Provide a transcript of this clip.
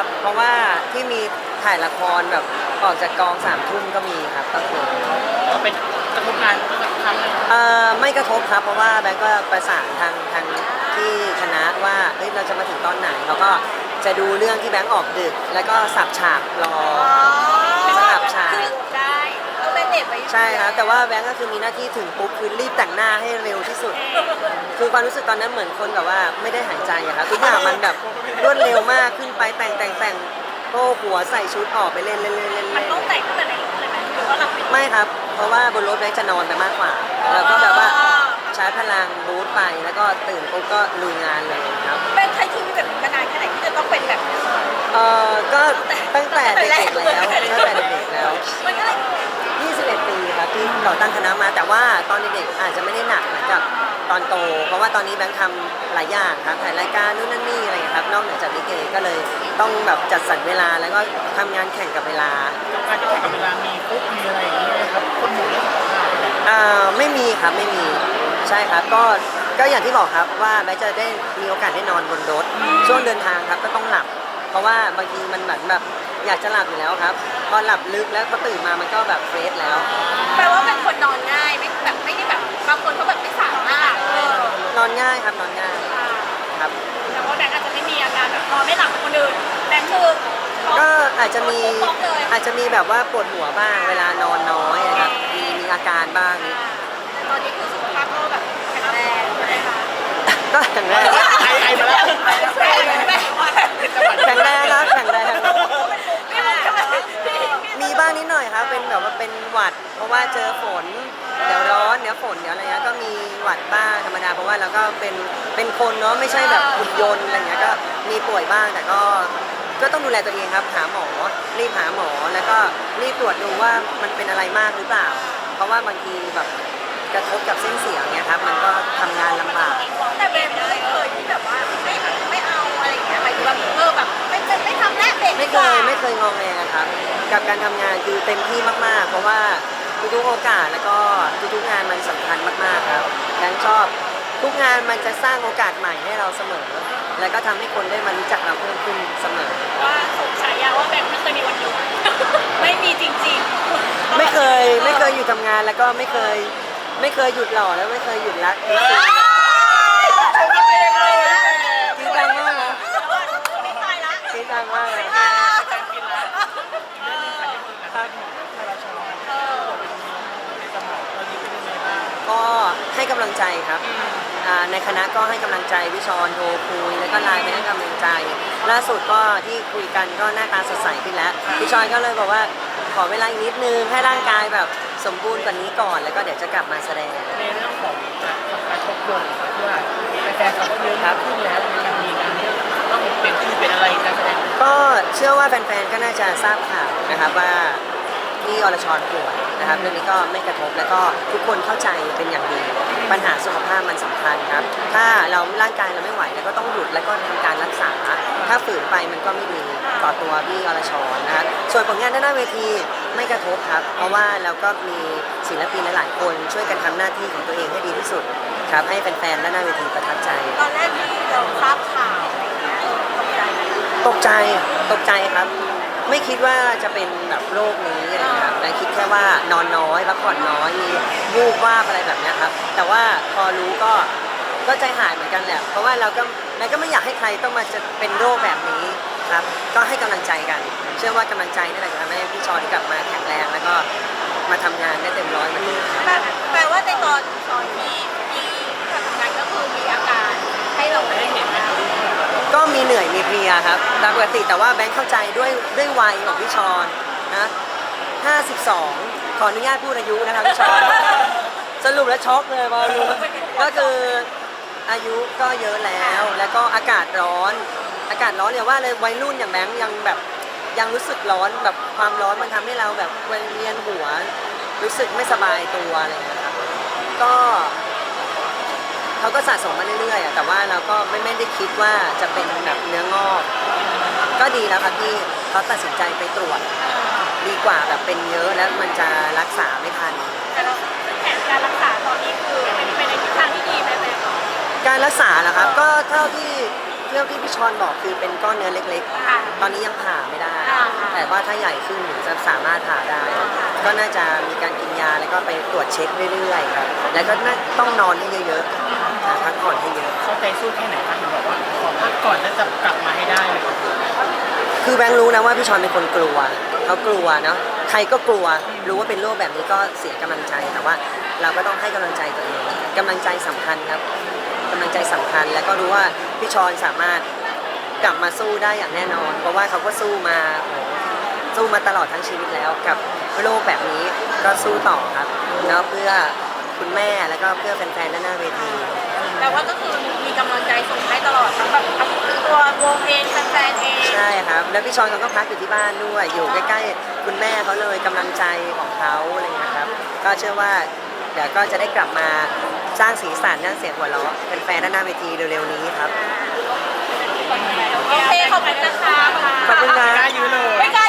ครับเพราะว่าที่มีถ่ายละครแบบออกจากกองสามทุ่มก็มีครับก็คือก็เป็นกระทบงานสักครั้งหนึ่งเอ่อไม่กระทบครับเพราะว่าแบงก์ก็ประสานทางทางที่คณะว่าเฮ้ยเราจะมาถึงตอนไหนเขาก็จะดูเรื่องที่แบงก์ออกดึก แล้วก็สับฉากรอสลับฉาก ได้เอาเป็นเน็ตไว้ใช่ครับแต่ว่าแบงก์ก็คือมีหน้าที่ถึงปุ๊บคือรีบแต่งหน้าให้เร็วที่สุด คือความรู้สึกตอนนั้นเหมือนคนแบบว่าไม่ได้หายใจอะครับทุกอย่างมันแบบรวดเร็วมากขึ้นไปแต่งแต่งแต่งโก้หัวใส่ชุดออกไปเล่นเล่นเล่นเล่นมันเล่นต้องแต่งตั้งแต่ในรถเลยไหมหรือว่าหลับไปไม่ครับ เพราะว่าบนรถแบงค์จะนอนไปมากกว่าแล้วก็แบบว่าใช้พลังบูทไปแล้วก็ตื่นปุ๊บก็ลุยงานเลยครับเป็นใช้ชีวิตแบบนี้มานานแค่ไหนที่จะต้องเป็นแบบนี้เออก็ตั้งแต่เด็กๆแล้วตั้งแต่เด็กๆแล้ว มันก็เลย21 ปีครับที่ก่อตั้งคณะมาแต่ว่าตอนเด็กๆอาจจะไม่ได้ ตอนโต เพราะว่าตอนนี้แบงค์ทำหลายอย่างครับถ่ายรายการนู่นนั่นนี่อะไรอย่างเงี้ยครับนอกเหนือจากลิเกก็เลยต้องแบบจัดสรรเวลาแล้วก็ทำงานแข่งกับเวลา การจะแข่งกับเวลามีปุ๊บมีอะไรอย่างเงี้ยครับคนหมู่เรื่องของเราเนี่ยอ่าไม่มีครับไม่มีใช่ครับก็ก็อย่างที่บอกครับว่าแบงค์จะได้มีโอกาสได้นอนบนรถ ช่วงเดินทางครับก็ต้องหลับ เพราะว่าบางทีมันเหมือนแบบอยากจะหลับอยู่แล้วครับ พอหลับลึกแล้วพอตื่นมามันก็แบบเฟรชแล้ว แปลว่าเป็นคนนอนง่ายไม่แบบไม่ได้แบบ นอนง่ายครับนอนง่ายครับ แต่ว่าแบงค์อาจจะไม่มีอาการแบบนอนไม่หลับเหมือนคนอื่นแบงค์คือก็อาจจะมีป๊อกเลยอาจจะมีแบบว่าปวดหัวบ้างเวลานอนน้อยนะครับมีมีอาการบ้างนิดแต่ตอนนี้คือสุขภาพก็แบบแข็งแรงใช่ไหมคะก็แข็งแรงไอไอมาแล้วแข็งแรงแข็งแรงแข็งแรงครับแข็งแรงไม่รู้ใช่ไหมมีบ้างนิดหน่อยครับเป็นแบบว่าเป็นหวัด เพราะว่าเจอฝนเดี๋ยวร้อนเดี๋ยวฝนเดี๋ยวอะไรเงี้ยก็มีหวัดบ้างธรรมดาเพราะว่าเราก็เป็นเป็นคนเนาะไม่ใช่แบบหุ่นยนต์อะไรเงี้ยก็มีป่วยบ้างแต่ก็ก็ต้องดูแลตัวเองครับหาหมอรีบหาหมอแล้วก็รีบตรวจดูว่ามันเป็นอะไรมากหรือเปล่า เพราะว่าบางทีแบบกระทบกับเส้นเสียงเนี่ยครับมันก็ทำงานลำบาก แต่เบนไม่เคยที่แบบว่าไม่ไม่เอาอะไรอย่างเงี้ยหมายถึงว่าเออแบบไม่ไม่ไม่ทำแน่เบรกไม่เคยไม่เคยงองแงครับกับการทำงานคือเต็มที่มากๆ เพราะว่า ทุกๆโอกาสแล้วก็ทุกๆงานมันสำคัญมากๆครับแบงค์ชอบทุกงานมันจะสร้างโอกาสใหม่ให้เราเสมอ แล้วก็ทำให้คนได้มารู้จักเราเพิ่มขึ้นเสมอ ว่าสงฉายาว่าแบงค์ไม่เคยมีวันหยุด ไม่มีจริงๆไม่เคยไม่เคยหยุดทำงานแล้วก็ไม่เคยไม่เคยหยุดหล่อแล้วไม่เคยหยุดรักจริงผมก็เป็นยังไงนะๆจริงจังมากนะไม่ตายละจริงจังมากเลยการกินแล้วเรื่องนี้ค่ะที่คุยกันที่เราชอบในสมองตอนนี้เป็นยังไงบ้าง ก็ ให้กำลังใจครับอ่าในคณะก็ให้กำลังใจพี่ชอนโทรคุยแล้วก็ไลน์ไปให้กำลังใจ ล่าสุดก็ที่คุยกันก็หน้าตาสดใสขึ้นแล้วพี่ชอนก็เลยบอกว่าขอเวลาอีกนิดนึงให้ร่างกายแบบสมบูรณ์กว่านี้ก่อน แล้วก็เดี๋ยวจะกลับมาแสดง ในเรื่องของการทบทวนครับว่าแฟนๆเขาก็เยอะมากขึ้นแล้วยังมีการเรื่องต้องเป็นชื่อเป็นอะไรการแสดงก็เชื่อว่าแฟนๆก็น่าจะทราบข่าวนะครับว่า ที่อรชรป่วยนะครับเรื่องนี้ก็ไม่กระทบแล้วก็ทุกคนเข้าใจเป็นอย่างดี ปัญหาสุขภาพมันสำคัญครับ ถ้าเราร่างกายเราไม่ไหวแล้วก็ต้องหยุดแล้วก็ทำการรักษา ถ้าฝืนไปมันก็ไม่ดีต่อตัวพี่อรชรนะครับส่วนผลงานด้านหน้าเวทีไม่กระทบครับ เพราะว่าเราก็มีศิลปินหลายๆคนช่วยกันทำหน้าที่ของตัวเองให้ดีที่สุดครับให้แฟนๆด้านหน้าเวทีประทับใจตอนแรกที่เราทราบข่าวอะไรอย่างเงี้ยเออตกใจไหมตกใจตกใจครับ ไม่คิดว่าจะเป็นแบบโรคนี้อะไรเงี้ยครับแต่คิดแค่ว่านอนน้อยพักผ่อนน้อยมีวูบว่าบอะไรแบบเนี้ยครับ แต่ว่าพอรู้ก็ก็ใจหายเหมือนกันแหละ เพราะว่าเราก็เราก็ไม่อยากให้ใครต้องมาจะเป็นโรคแบบนี้ครับ ก็ให้กำลังใจกัน เชื่อว่ากำลังใจนี่แหละจะทำให้พี่ชอนกลับมาแข็งแรงแล้วก็มาทำงานได้เต็มร้อยเหมือนเดิม แปลแปลว่าในตอนตอนที่ที่ทำงานก็คือมีอาการให้เรา ได้เห็นไหมครับ ก็มีเหนื่อย ครับตามปกติแต่ว่าแบงค์เข้าใจด้วยด้วยวัยของพี่ชอนนะ52 ขออนุญาตพูดอายุนะครับพี่ชอน สรุปแล้วช็อกเลยพอรู้ก็คืออายุก็เยอะแล้ว แล้วก็อากาศร้อน อากาศร้อนเนี่ยว่าเลยวัยรุ่นอย่างแบงค์ยังแบบยังรู้สึกร้อนแบบความร้อนมันทำให้เราแบบเวียนหัว รู้สึกไม่สบายตัวอะไรอย่างเงี้ยครับก็ เขาก็สะสมมาเรื่อยๆอะแต่ว่าเราก็ไม่ไม่ได้คิดว่าจะเป็นแบบเนื้องอก ก็ดีแล้วครับที่เขาตัดสินใจไปตรวจ ดีกว่าแบบเป็นเยอะแล้วมันจะรักษาไม่ทัน แต่เราแผนการรักษาตอนนี้คือเป็นไปในทิศทางที่ดีไหมแม่การรักษาเหรอครับก็เท่าที่เท่าที่พี่ชอนบอกคือเป็นก้อนเนื้อเล็ก ค่ะ ๆ ตอนนี้ยังผ่าไม่ได้ อ่าแต่ว่าถ้าใหญ่ขึ้นถึงจะสามารถผ่าได้ ก็น่าจะมีการกินยาแล้วก็ไปตรวจเช็คเรื่อยๆครับแล้วก็น่าต้องนอนให้เยอะๆนะ พักผ่อนให้เยอะเขาใจสู้แค่ไหนคะเห็นบอกว่าขอพักก่อนแล้วจะกลับมาให้ได้เลยคือแบงค์รู้นะว่าพี่ชอนเป็นคนกลัวเขากลัวเนาะใครก็กลัวรู้ว่าเป็นโรคแบบนี้ก็เสียกำลังใจแต่ว่าเราก็ต้องให้กำลังใจตัวเองกำลังใจสำคัญครับกำลังใจสำคัญแล้วก็รู้ว่าพี่ชอนสามารถกลับมาสู้ได้อย่างแน่นอน เพราะว่าเขาก็สู้มาโอ้โหสู้มาตลอดทั้งชีวิตแล้วกับโรคแบบนี้ก็สู้ต่อครับเนาะเพื่อคุณแม่แล้วก็เพื่อแฟนๆด้านหน้าเวที แต่ว่าก็คือมีกำลังใจส่งให้ตลอดทั้งแบบตัววงเองแฟนเองใช่ครับ แล้วพี่ชอนเขาก็พักอยู่ที่บ้านด้วย อยู่ใกล้ๆคุณแม่เขาเลยกำลังใจของเขาอะไรเงี้ยครับ ก็เชื่อว่าเดี๋ยวก็จะได้กลับมาสร้างสีสันด้านเสียงหัวเราะเป็นแฟนด้านหน้าเวทีเร็วๆนี้ครับ โอเคขอบคุณนะคะขอบคุณค่ะไม่กล้า